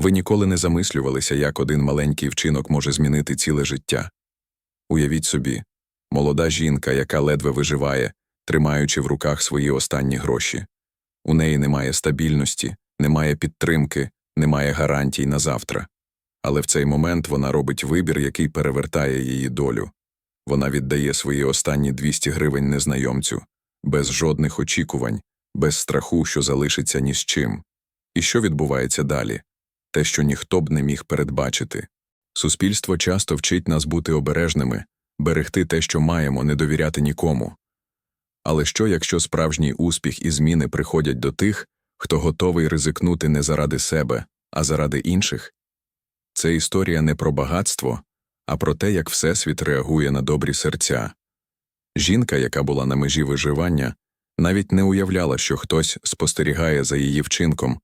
Ви ніколи не замислювалися, як один маленький вчинок може змінити ціле життя. Уявіть собі, молода жінка, яка ледве виживає, тримаючи в руках свої останні гроші. У неї немає стабільності, немає підтримки, немає гарантій на завтра. Але в цей момент вона робить вибір, який перевертає її долю. Вона віддає свої останні 200 гривень незнайомцю, без жодних очікувань, без страху, що залишиться ні з чим. І що відбувається далі? Те, що ніхто б не міг передбачити. Суспільство часто вчить нас бути обережними, берегти те, що маємо, не довіряти нікому. Але що, якщо справжній успіх і зміни приходять до тих, хто готовий ризикнути не заради себе, а заради інших? Це історія не про багатство, а про те, як Всесвіт реагує на добрі серця. Жінка, яка була на межі виживання, навіть не уявляла, що хтось спостерігає за її вчинком,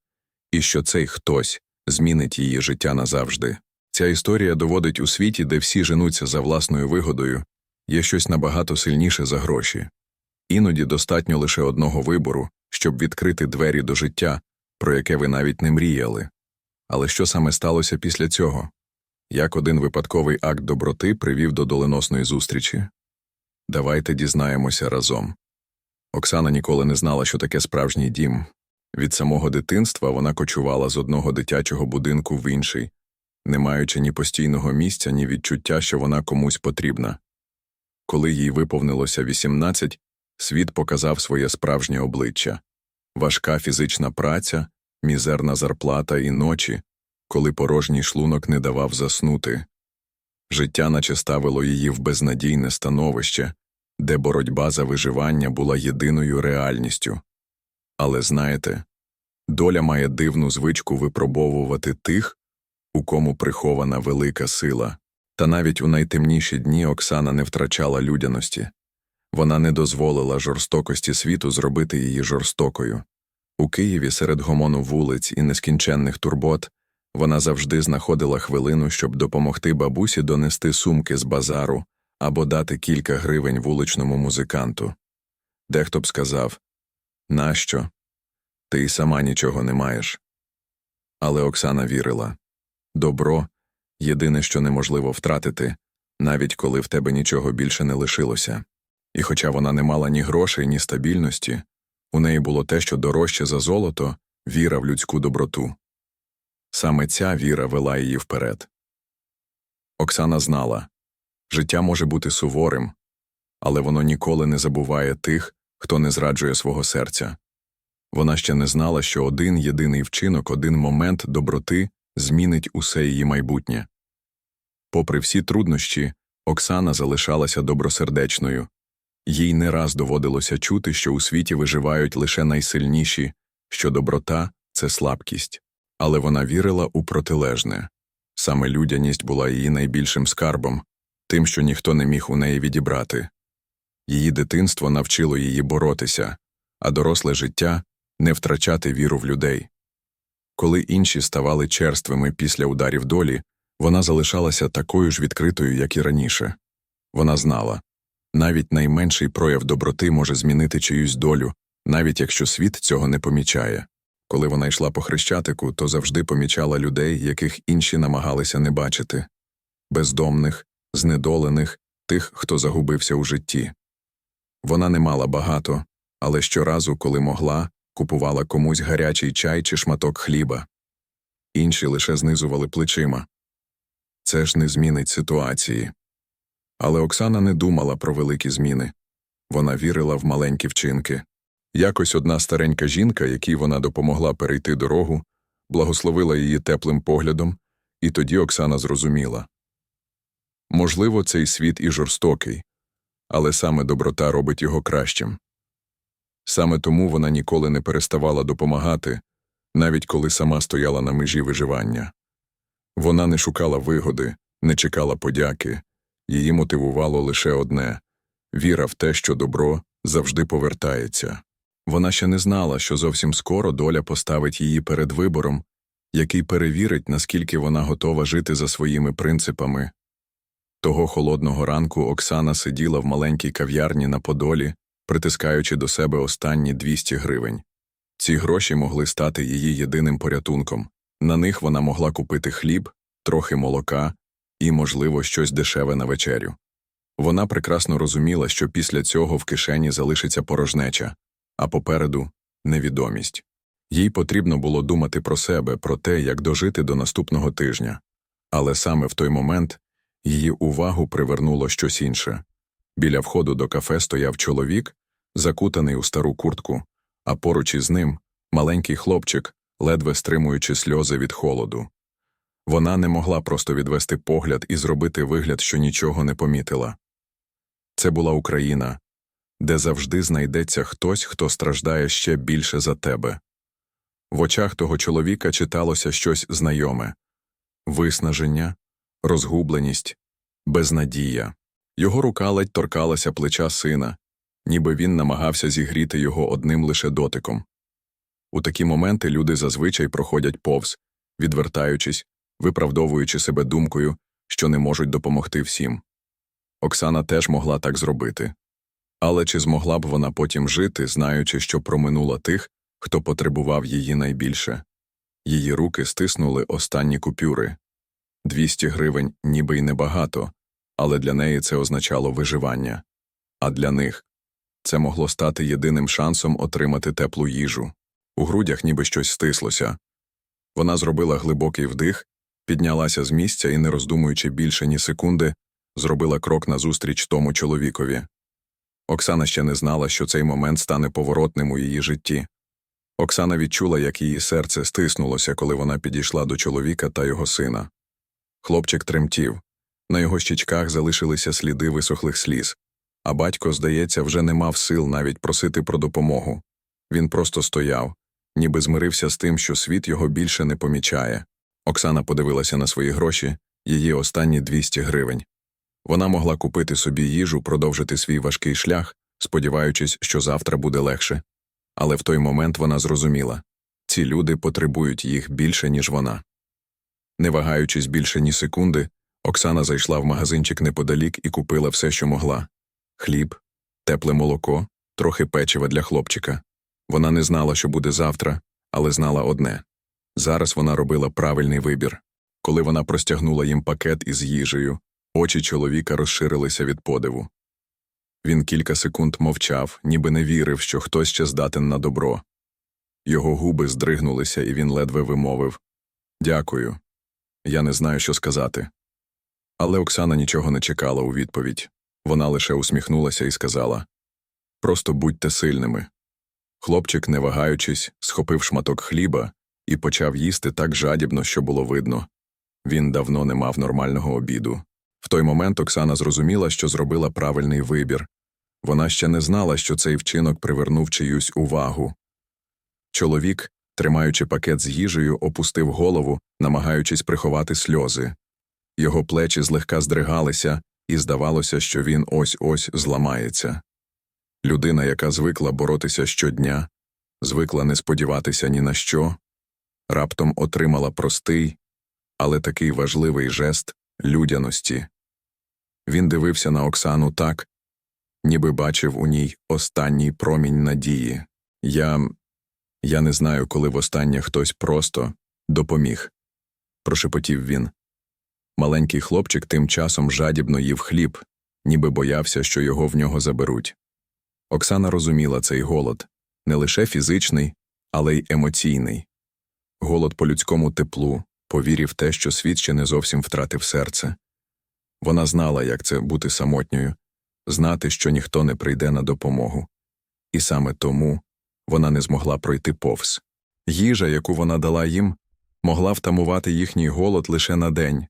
і що цей хтось змінить її життя назавжди. Ця історія доводить у світі, де всі женуться за власною вигодою, є щось набагато сильніше за гроші. Іноді достатньо лише одного вибору, щоб відкрити двері до життя, про яке ви навіть не мріяли. Але що саме сталося після цього? Як один випадковий акт доброти привів до доленосної зустрічі? Давайте дізнаємося разом. Оксана ніколи не знала, що таке справжній дім. Від самого дитинства вона кочувала з одного дитячого будинку в інший, не маючи ні постійного місця, ні відчуття, що вона комусь потрібна. Коли їй виповнилося 18, світ показав своє справжнє обличчя важка фізична праця, мізерна зарплата і ночі, коли порожній шлунок не давав заснути. Життя наче ставило її в безнадійне становище, де боротьба за виживання була єдиною реальністю. Але знаєте, доля має дивну звичку випробовувати тих, у кому прихована велика сила. Та навіть у найтемніші дні Оксана не втрачала людяності. Вона не дозволила жорстокості світу зробити її жорстокою. У Києві серед гомону вулиць і нескінченних турбот вона завжди знаходила хвилину, щоб допомогти бабусі донести сумки з базару або дати кілька гривень вуличному музиканту. Дехто б сказав Нащо? Ти й сама нічого не маєш. Але Оксана вірила добро єдине, що неможливо втратити, навіть коли в тебе нічого більше не лишилося. І хоча вона не мала ні грошей, ні стабільності, у неї було те, що дорожче за золото віра в людську доброту. Саме ця віра вела її вперед. Оксана знала життя може бути суворим, але воно ніколи не забуває тих, хто не зраджує свого серця. Вона ще не знала, що один єдиний вчинок, один момент доброти змінить усе її майбутнє. Попри всі труднощі, Оксана залишалася добросердечною. Їй не раз доводилося чути, що у світі виживають лише найсильніші, що доброта це слабкість. Але вона вірила у протилежне саме людяність була її найбільшим скарбом, тим, що ніхто не міг у неї відібрати. Її дитинство навчило її боротися, а доросле життя не втрачати віру в людей. Коли інші ставали черствими після ударів долі, вона залишалася такою ж відкритою, як і раніше. Вона знала навіть найменший прояв доброти може змінити чиюсь долю, навіть якщо світ цього не помічає. Коли вона йшла по хрещатику, то завжди помічала людей, яких інші намагалися не бачити бездомних, знедолених, тих, хто загубився у житті. Вона не мала багато, але щоразу, коли могла, купувала комусь гарячий чай чи шматок хліба. Інші лише знизували плечима. Це ж не змінить ситуації. Але Оксана не думала про великі зміни. Вона вірила в маленькі вчинки. Якось одна старенька жінка, якій вона допомогла перейти дорогу, благословила її теплим поглядом, і тоді Оксана зрозуміла можливо, цей світ і жорстокий, але саме доброта робить його кращим. Саме тому вона ніколи не переставала допомагати, навіть коли сама стояла на межі виживання. Вона не шукала вигоди, не чекала подяки, її мотивувало лише одне віра в те, що добро завжди повертається. Вона ще не знала, що зовсім скоро доля поставить її перед вибором, який перевірить, наскільки вона готова жити за своїми принципами. Того холодного ранку Оксана сиділа в маленькій кав'ярні на Подолі, притискаючи до себе останні 200 гривень. Ці гроші могли стати її єдиним порятунком, На них вона могла купити хліб, трохи молока і, можливо, щось дешеве на вечерю. Вона прекрасно розуміла, що після цього в кишені залишиться порожнеча, а попереду невідомість. Їй потрібно було думати про себе, про те, як дожити до наступного тижня. Але саме в той момент її увагу привернуло щось інше. Біля входу до кафе стояв чоловік, закутаний у стару куртку, а поруч із ним маленький хлопчик, ледве стримуючи сльози від холоду. Вона не могла просто відвести погляд і зробити вигляд, що нічого не помітила. Це була Україна, де завжди знайдеться хтось, хто страждає ще більше за тебе. В очах того чоловіка читалося щось знайоме виснаження, розгубленість, безнадія. Його рука ледь торкалася плеча сина, ніби він намагався зігріти його одним лише дотиком. У такі моменти люди зазвичай проходять повз, відвертаючись, виправдовуючи себе думкою, що не можуть допомогти всім. Оксана теж могла так зробити. Але чи змогла б вона потім жити, знаючи, що проминула тих, хто потребував її найбільше? Її руки стиснули останні купюри. 200 гривень ніби й небагато, але для неї це означало виживання. А для них це могло стати єдиним шансом отримати теплу їжу. У грудях ніби щось стислося. Вона зробила глибокий вдих, піднялася з місця і, не роздумуючи більше ні секунди, зробила крок назустріч тому чоловікові. Оксана ще не знала, що цей момент стане поворотним у її житті. Оксана відчула, як її серце стиснулося, коли вона підійшла до чоловіка та його сина. Хлопчик тремтів. На його щічках залишилися сліди висохлих сліз, а батько, здається, вже не мав сил навіть просити про допомогу. Він просто стояв, ніби змирився з тим, що світ його більше не помічає. Оксана подивилася на свої гроші, її останні 200 гривень. Вона могла купити собі їжу, продовжити свій важкий шлях, сподіваючись, що завтра буде легше. Але в той момент вона зрозуміла ці люди потребують їх більше, ніж вона. Не вагаючись більше ні секунди, Оксана зайшла в магазинчик неподалік і купила все, що могла хліб, тепле молоко, трохи печива для хлопчика. Вона не знала, що буде завтра, але знала одне зараз вона робила правильний вибір. Коли вона простягнула їм пакет із їжею, очі чоловіка розширилися від подиву. Він кілька секунд мовчав, ніби не вірив, що хтось ще здатен на добро. Його губи здригнулися, і він ледве вимовив Дякую. Я не знаю, що сказати. Але Оксана нічого не чекала у відповідь. Вона лише усміхнулася і сказала Просто будьте сильними. Хлопчик, не вагаючись, схопив шматок хліба і почав їсти так жадібно, що було видно. Він давно не мав нормального обіду. В той момент Оксана зрозуміла, що зробила правильний вибір. Вона ще не знала, що цей вчинок привернув чиюсь увагу. Чоловік, тримаючи пакет з їжею, опустив голову, намагаючись приховати сльози. Його плечі злегка здригалися, і здавалося, що він ось ось зламається. Людина, яка звикла боротися щодня, звикла не сподіватися ні на що, раптом отримала простий, але такий важливий жест людяності. Він дивився на Оксану так, ніби бачив у ній останній промінь надії. Я я не знаю, коли востаннє хтось просто допоміг, прошепотів він. Маленький хлопчик тим часом жадібно їв хліб, ніби боявся, що його в нього заберуть. Оксана розуміла цей голод не лише фізичний, але й емоційний голод по людському теплу, по вірі в те, що світ ще не зовсім втратив серце. Вона знала, як це бути самотньою, знати, що ніхто не прийде на допомогу. І саме тому вона не змогла пройти повз. Їжа, яку вона дала їм, могла втамувати їхній голод лише на день,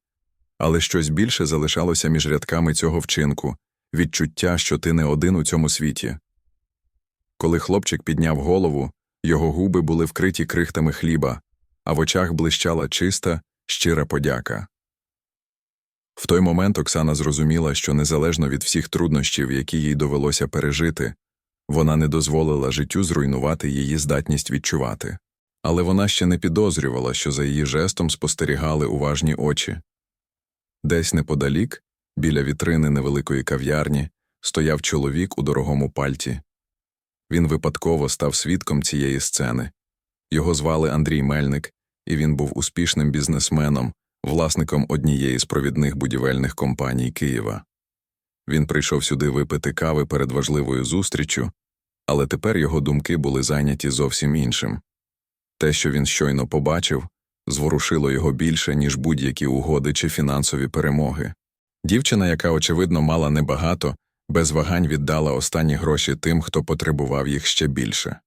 але щось більше залишалося між рядками цього вчинку відчуття, що ти не один у цьому світі. Коли хлопчик підняв голову, його губи були вкриті крихтами хліба, а в очах блищала чиста, щира подяка. В той момент Оксана зрозуміла, що незалежно від всіх труднощів, які їй довелося пережити, вона не дозволила життю зруйнувати її здатність відчувати. Але вона ще не підозрювала, що за її жестом спостерігали уважні очі. Десь неподалік, біля вітрини невеликої кав'ярні, стояв чоловік у дорогому пальті. Він випадково став свідком цієї сцени. Його звали Андрій Мельник, і він був успішним бізнесменом, власником однієї з провідних будівельних компаній Києва. Він прийшов сюди випити кави перед важливою зустріччю, але тепер його думки були зайняті зовсім іншим. Те, що він щойно побачив, зворушило його більше, ніж будь-які угоди чи фінансові перемоги. Дівчина, яка, очевидно, мала небагато, без вагань віддала останні гроші тим, хто потребував їх ще більше.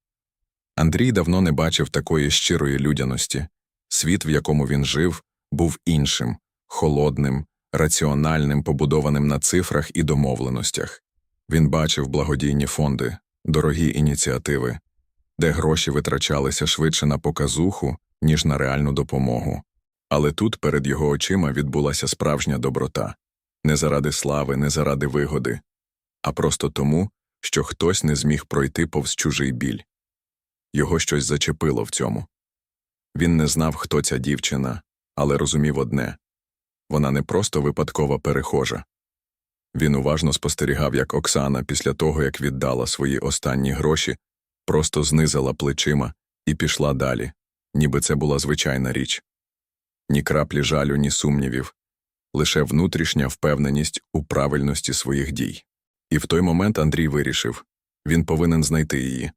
Андрій давно не бачив такої щирої людяності. Світ, в якому він жив, був іншим, холодним, раціональним, побудованим на цифрах і домовленостях. Він бачив благодійні фонди, дорогі ініціативи, де гроші витрачалися швидше на показуху, ніж на реальну допомогу. Але тут перед його очима відбулася справжня доброта не заради слави, не заради вигоди, а просто тому, що хтось не зміг пройти повз чужий біль. Його щось зачепило в цьому. Він не знав, хто ця дівчина, але розумів одне вона не просто випадкова перехожа. Він уважно спостерігав, як Оксана, після того, як віддала свої останні гроші, просто знизила плечима і пішла далі, ніби це була звичайна річ. Ні краплі жалю, ні сумнівів, лише внутрішня впевненість у правильності своїх дій. І в той момент Андрій вирішив він повинен знайти її.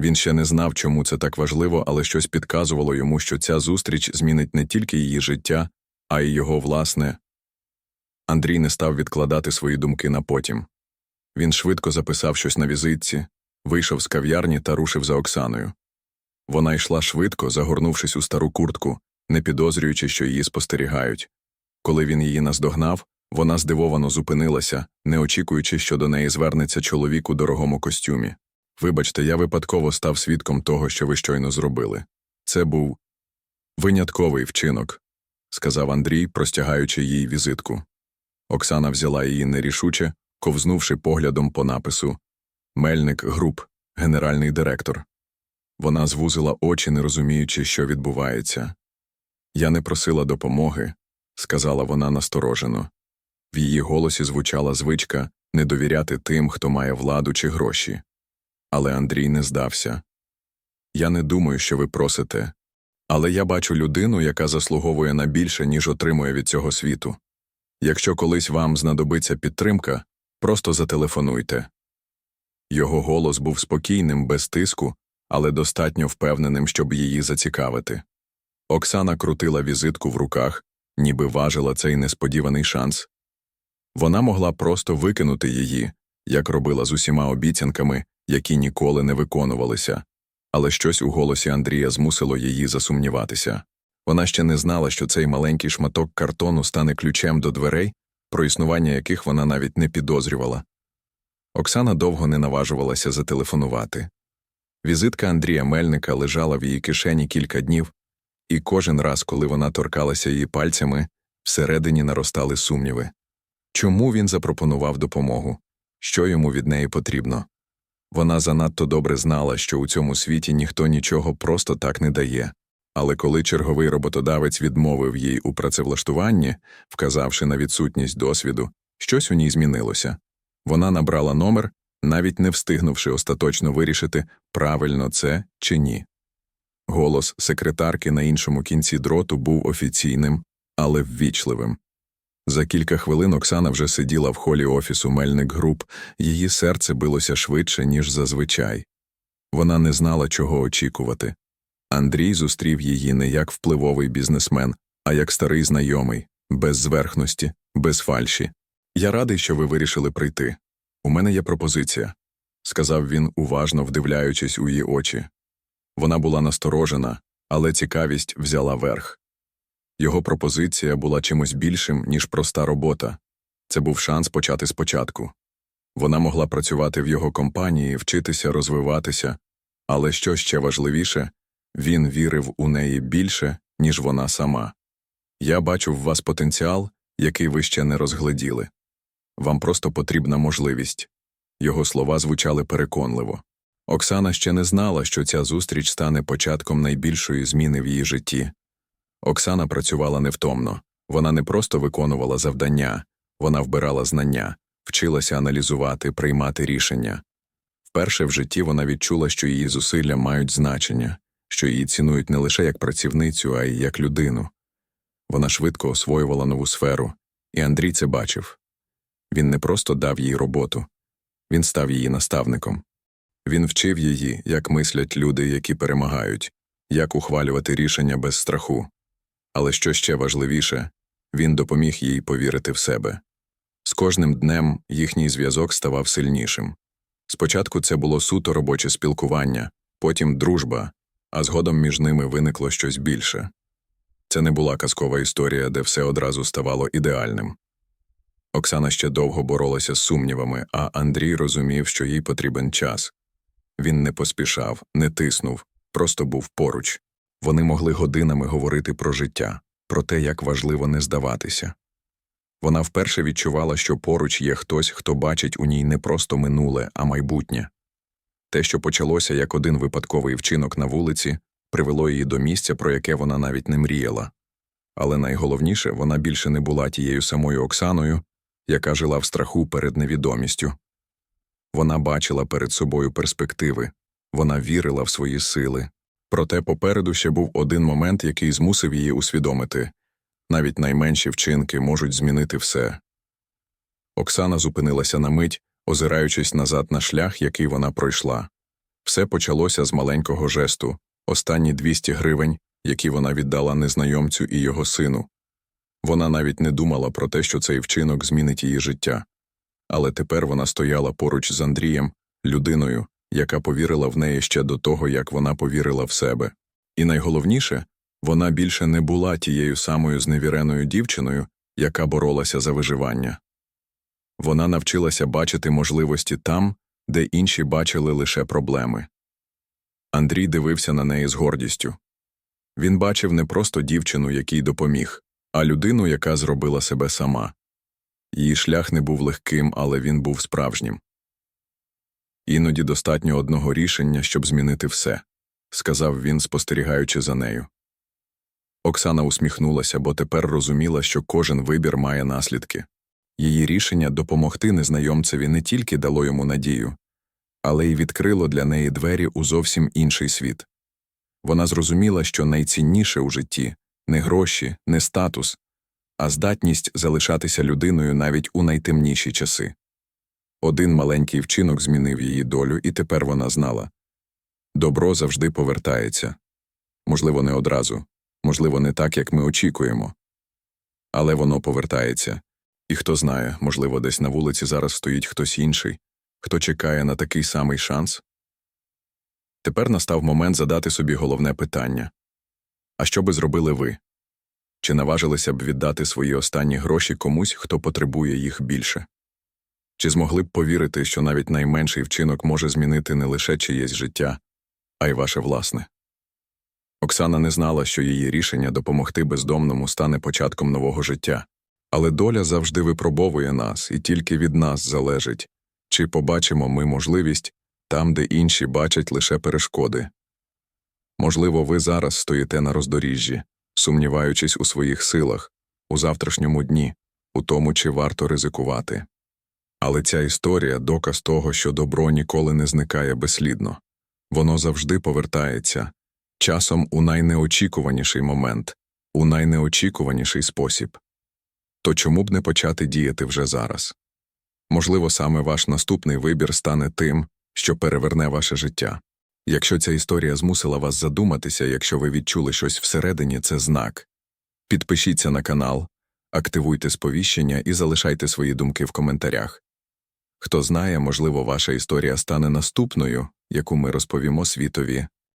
Він ще не знав, чому це так важливо, але щось підказувало йому, що ця зустріч змінить не тільки її життя, а й його власне. Андрій не став відкладати свої думки на потім. Він швидко записав щось на візитці, вийшов з кав'ярні та рушив за Оксаною. Вона йшла швидко, загорнувшись у стару куртку, не підозрюючи, що її спостерігають. Коли він її наздогнав, вона здивовано зупинилася, не очікуючи, що до неї звернеться чоловік у дорогому костюмі. Вибачте, я випадково став свідком того, що ви щойно зробили. Це був винятковий вчинок, сказав Андрій, простягаючи їй візитку. Оксана взяла її нерішуче, ковзнувши поглядом по напису Мельник груп, генеральний директор. Вона звузила очі, не розуміючи, що відбувається. Я не просила допомоги, сказала вона насторожено. В її голосі звучала звичка не довіряти тим, хто має владу чи гроші. Але Андрій не здався. Я не думаю, що ви просите, але я бачу людину, яка заслуговує на більше, ніж отримує від цього світу. Якщо колись вам знадобиться підтримка, просто зателефонуйте. Його голос був спокійним, без тиску, але достатньо впевненим, щоб її зацікавити. Оксана крутила візитку в руках, ніби важила цей несподіваний шанс. Вона могла просто викинути її, як робила з усіма обіцянками, які ніколи не виконувалися, але щось у голосі Андрія змусило її засумніватися. Вона ще не знала, що цей маленький шматок картону стане ключем до дверей, про існування яких вона навіть не підозрювала. Оксана довго не наважувалася зателефонувати. Візитка Андрія Мельника лежала в її кишені кілька днів, і кожен раз, коли вона торкалася її пальцями, всередині наростали сумніви. Чому він запропонував допомогу? Що йому від неї потрібно? Вона занадто добре знала, що у цьому світі ніхто нічого просто так не дає. Але коли черговий роботодавець відмовив їй у працевлаштуванні, вказавши на відсутність досвіду, щось у ній змінилося. Вона набрала номер, навіть не встигнувши остаточно вирішити, правильно це чи ні. Голос секретарки на іншому кінці дроту був офіційним, але ввічливим. За кілька хвилин Оксана вже сиділа в холі офісу Мельник Груп, її серце билося швидше, ніж зазвичай. Вона не знала, чого очікувати. Андрій зустрів її не як впливовий бізнесмен, а як старий знайомий, без зверхності, без фальші. Я радий, що ви вирішили прийти. У мене є пропозиція, сказав він, уважно вдивляючись у її очі. Вона була насторожена, але цікавість взяла верх. Його пропозиція була чимось більшим, ніж проста робота. Це був шанс почати спочатку. Вона могла працювати в його компанії, вчитися, розвиватися, але що ще важливіше, він вірив у неї більше, ніж вона сама. Я бачу в вас потенціал, який ви ще не розгледіли. Вам просто потрібна можливість. Його слова звучали переконливо. Оксана ще не знала, що ця зустріч стане початком найбільшої зміни в її житті. Оксана працювала невтомно, вона не просто виконувала завдання, вона вбирала знання, вчилася аналізувати, приймати рішення. Вперше в житті вона відчула, що її зусилля мають значення, що її цінують не лише як працівницю, а й як людину. Вона швидко освоювала нову сферу, і Андрій це бачив. Він не просто дав їй роботу, він став її наставником. Він вчив її, як мислять люди, які перемагають, як ухвалювати рішення без страху. Але що ще важливіше, він допоміг їй повірити в себе. З кожним днем їхній зв'язок ставав сильнішим. Спочатку це було суто робоче спілкування, потім дружба, а згодом між ними виникло щось більше. Це не була казкова історія, де все одразу ставало ідеальним. Оксана ще довго боролася з сумнівами, а Андрій розумів, що їй потрібен час. Він не поспішав, не тиснув, просто був поруч. Вони могли годинами говорити про життя, про те, як важливо не здаватися. Вона вперше відчувала, що поруч є хтось, хто бачить у ній не просто минуле, а майбутнє. Те, що почалося як один випадковий вчинок на вулиці, привело її до місця, про яке вона навіть не мріяла. Але найголовніше, вона більше не була тією самою Оксаною, яка жила в страху перед невідомістю. Вона бачила перед собою перспективи, вона вірила в свої сили. Проте попереду ще був один момент, який змусив її усвідомити навіть найменші вчинки можуть змінити все. Оксана зупинилася на мить, озираючись назад на шлях, який вона пройшла. Все почалося з маленького жесту, останні 200 гривень, які вона віддала незнайомцю і його сину. Вона навіть не думала про те, що цей вчинок змінить її життя. Але тепер вона стояла поруч з Андрієм, людиною, яка повірила в неї ще до того, як вона повірила в себе. І найголовніше, вона більше не була тією самою зневіреною дівчиною, яка боролася за виживання. Вона навчилася бачити можливості там, де інші бачили лише проблеми. Андрій дивився на неї з гордістю. Він бачив не просто дівчину, якій допоміг, а людину, яка зробила себе сама. Її шлях не був легким, але він був справжнім. Іноді достатньо одного рішення, щоб змінити все, сказав він, спостерігаючи за нею. Оксана усміхнулася, бо тепер розуміла, що кожен вибір має наслідки. Її рішення допомогти незнайомцеві не тільки дало йому надію, але й відкрило для неї двері у зовсім інший світ. Вона зрозуміла, що найцінніше у житті не гроші, не статус, а здатність залишатися людиною навіть у найтемніші часи. Один маленький вчинок змінив її долю, і тепер вона знала добро завжди повертається можливо, не одразу, можливо, не так, як ми очікуємо. Але воно повертається, і хто знає, можливо, десь на вулиці зараз стоїть хтось інший, хто чекає на такий самий шанс. Тепер настав момент задати собі головне питання а що би зробили ви? Чи наважилися б віддати свої останні гроші комусь, хто потребує їх більше? Чи змогли б повірити, що навіть найменший вчинок може змінити не лише чиєсь життя, а й ваше власне? Оксана не знала, що її рішення допомогти бездомному стане початком нового життя, але доля завжди випробовує нас, і тільки від нас залежить, чи побачимо ми можливість там, де інші бачать лише перешкоди. Можливо, ви зараз стоїте на роздоріжжі, сумніваючись у своїх силах, у завтрашньому дні, у тому, чи варто ризикувати. Але ця історія доказ того, що добро ніколи не зникає безслідно. Воно завжди повертається, часом у найнеочікуваніший момент, у найнеочікуваніший спосіб. То чому б не почати діяти вже зараз? Можливо, саме ваш наступний вибір стане тим, що переверне ваше життя. Якщо ця історія змусила вас задуматися, якщо ви відчули щось всередині, це знак. Підпишіться на канал, активуйте сповіщення і залишайте свої думки в коментарях. Хто знає, можливо, ваша історія стане наступною, яку ми розповімо світові